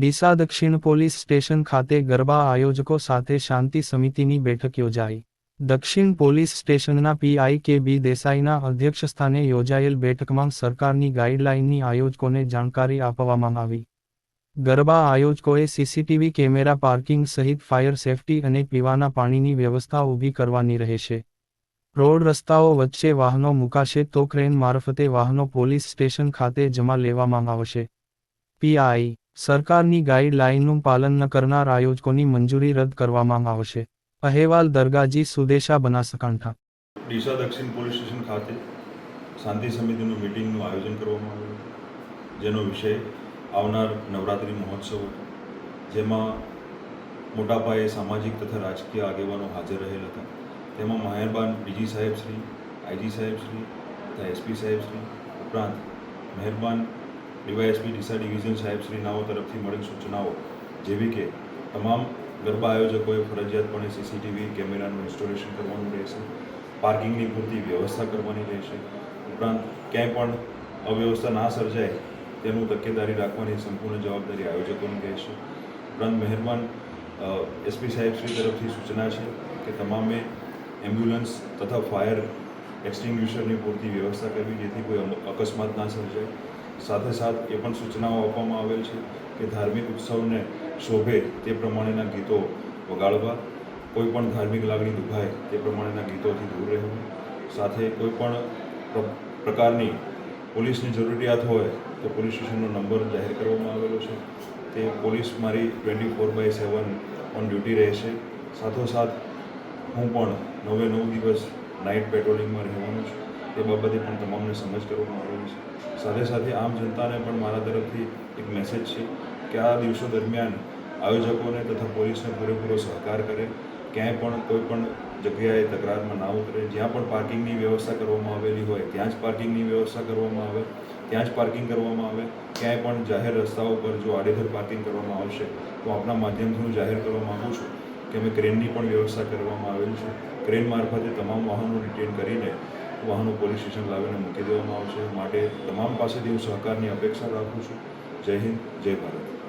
ડીસા દક્ષિણ police station ખાતે ગરબા આયોજકો સાથે શાંતિ સમિતિની બેઠક યોજાઈ. દક્ષિણ પોલીસ સ્ટેશનના પીઆઈ કે બી દેસાઈના અધ્યક્ષસ્થાને યોજાયેલ બેઠકમાં સરકારની ગાઈડલાઇનની આયોજકોને જાણકારી આપવામાં આવી. ગરબા આયોજકોએ સીસીટીવી કેમેરા પાર્કિંગ સહિત ફાયર સેફટી અને પીવાના પાણીની વ્યવસ્થા ઊભી કરવાની રહેશે. રોડ રસ્તાઓ વચ્ચે વાહનો મુકાશે તો ક્રેન મારફતે વાહનો પોલીસ સ્ટેશન ખાતે જમા લેવામાં આવશે. પીઆઈ સરકારની ગાઈડલાઈનનું પાલન ન કરનાર આયોજકોની મંજૂરી રદ કરવામાં આવશે. અહેવાલ દરગાજી સુદેશા બનાસકાંઠા. ડીસા દક્ષિણ પોલીસ સ્ટેશન ખાતે શાંતિ સમિતિનું મિટિંગનું આયોજન કરવામાં આવ્યું. જેનો વિષય આવનાર નવરાત્રિ મહોત્સવ જેમાં મોટા પાયે સામાજિક તથા રાજકીય આગેવાનો હાજર રહેલ હતા. તેમાં મહેરબાન ડીજી સાહેબ શ્રી, આઈજી સાહેબ શ્રી તથા એસપી સાહેબ શ્રી ઉપરાંત મહેરબાન ડીવાયએસપી ડીસા ડિવિઝન સાહેબ શ્રીનાઓ તરફથી મળેલ સૂચનાઓ જેવી કે તમામ ગરબા આયોજકોએ ફરજિયાતપણે સીસીટીવી કેમેરાનું ઇન્સ્ટોલેશન કરવાનું રહેશે, પાર્કિંગની પૂરતી વ્યવસ્થા કરવાની રહેશે, ઉપરાંત ક્યાંય પણ અવ્યવસ્થા ના સર્જાય તેનું તકેદારી રાખવાની સંપૂર્ણ જવાબદારી આયોજકોની રહેશે. ઉપરાંત મહેરબાન એસપી સાહેબ શ્રી તરફથી સૂચના છે કે તમામે એમ્બ્યુલન્સ તથા ફાયર એક્સટિંગ્યુશરની પૂરતી વ્યવસ્થા કરવી જેથી કોઈ અકસ્માત ના સર્જાય. સાથે સાથ એ પણ સૂચનાઓ આપવામાં આવેલ છે કે ધાર્મિક ઉત્સવને શોભે તે પ્રમાણેના ગીતો વગાડવા, કોઈ પણ ધાર્મિક લાગણી દુભાય તે પ્રમાણેના ગીતોથી દૂર રહેવું, સાથે કોઈ પણ પ્ર- પ્રકારની પોલીસની જરૂરિયાત હોય તો પોલીસ સ્ટેશનનો નંબર જાહેર કરવામાં આવેલો છે. તે પોલીસ મારી twenty four by seven on duty રહેશે. સાથોસાથ હું પણ નવે નવ દિવસ નાઇટ પેટ્રોલિંગમાં રહેવાનું છું. તે બાબતે પણ તમામને સમજ કરવામાં આવેલી છે. સાથે સાથે આમ જનતાને પણ મારા તરફથી એક મેસેજ છે કે આ દિવસો દરમિયાન આયોજકોને તથા પોલીસને પૂરેપૂરો સહકાર કરે, ક્યાંય પણ કોઈ પણ જગ્યાએ તકરારમાં ના ઉતરે, જ્યાં પણ પાર્કિંગની વ્યવસ્થા કરવામાં આવેલી હોય, ત્યાં જ પાર્કિંગની વ્યવસ્થા કરવામાં આવે, ત્યાં જ પાર્કિંગ કરવામાં આવે, ક્યાંય પણ જાહેર રસ્તાઓ પર જો આડેધડ પાર્કિંગ કરવામાં આવશે, તો આપણા માધ્યમથી હું જાહેર કરવા માગું છું કે અમે ક્રેનની પણ વ્યવસ્થા કરવામાં આવેલી છે. ક્રેન મારફતે તમામ વાહનો રિટેન કરીને વાહનો પોલીસ સ્ટેશન લાવીને મૂકી દેવામાં આવશે. માટે તમામ પાસેથી હું સહકારની અપેક્ષા રાખું છું. જય હિન્દ, જય ભારત.